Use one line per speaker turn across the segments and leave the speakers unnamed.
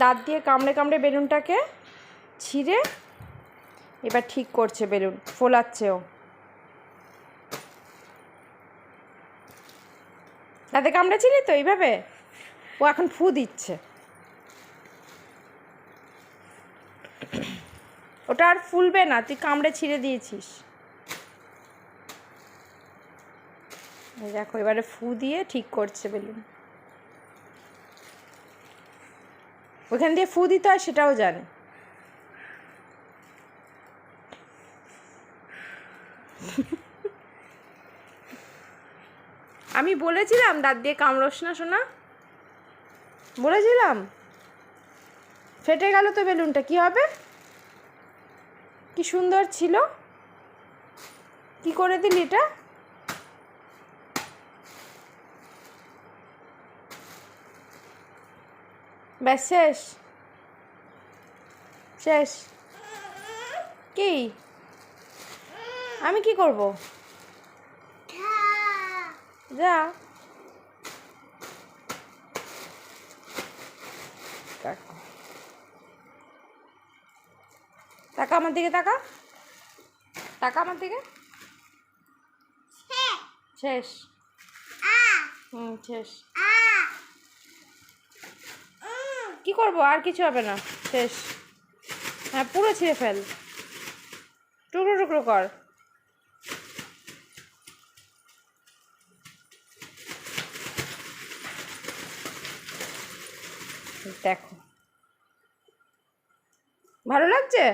দাঁত দিয়ে কামড়ে কামড়ে বেলুনটাকে ছিঁড়ে এবার ঠিক করছে বেলুন, ফোলাচ্ছে ও। দাঁতে কামড়েছিলি তো এইভাবে? ও এখন ফু দিচ্ছে। ওটা আর ফুলবে না, তুই কামড়ে ছিঁড়ে দিয়েছিস। দেখো, এবারে ফু দিয়ে ঠিক করছে বেলুন। ওখান দিয়ে ফু দিতে হয় সেটাও জানে। আমি বলেছিলাম দাঁত দিয়ে কামড়োস না শোনা বলেছিলাম। ফেটে গেল তো বেলুনটা, কি হবে? কি সুন্দর ছিল। কি করে দিলি এটা? ব্যাস শেষ শেষ কি আমি কি করব? যা। তাকা আমার দিকে তাকা। তাকা আমার দিকে। শেষ। হুম শেষ। কি করব? আর কিছু হবে না। শেষ। হ্যাঁ পুরো ছিঁড়ে ফেল। টুকরো টুকরো কর। দেখো। ভালো লাগছে?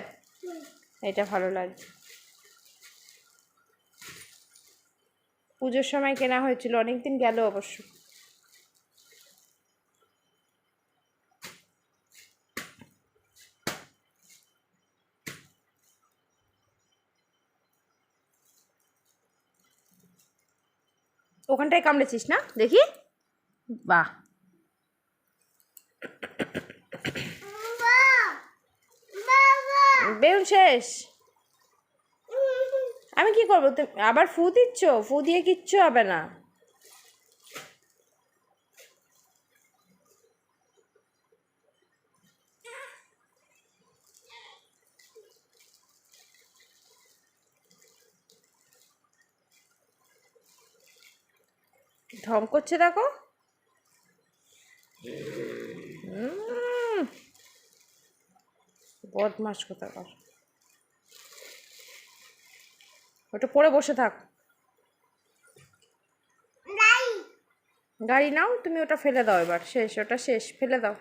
এটা ভালো লাগছে। পুজোর সময় কেনা হয়েছিল, অনেকদিন গেল অবশ্য। ওখানটায় কামড়েছিস না? দেখি। বাহ। বেগুন শেষ। আমি কি করব? আবার ফু দিচ্ছ? ফু দিয়ে কিচ্ছু হবে না। ঢং করছে দেখো। বদমাস কোথাকার। ওটা পরে বসে থাক। গাড়ি নাও তুমি ওটা ফেলে দাও এবার। শেষ ওটা শেষ ফেলে দাও।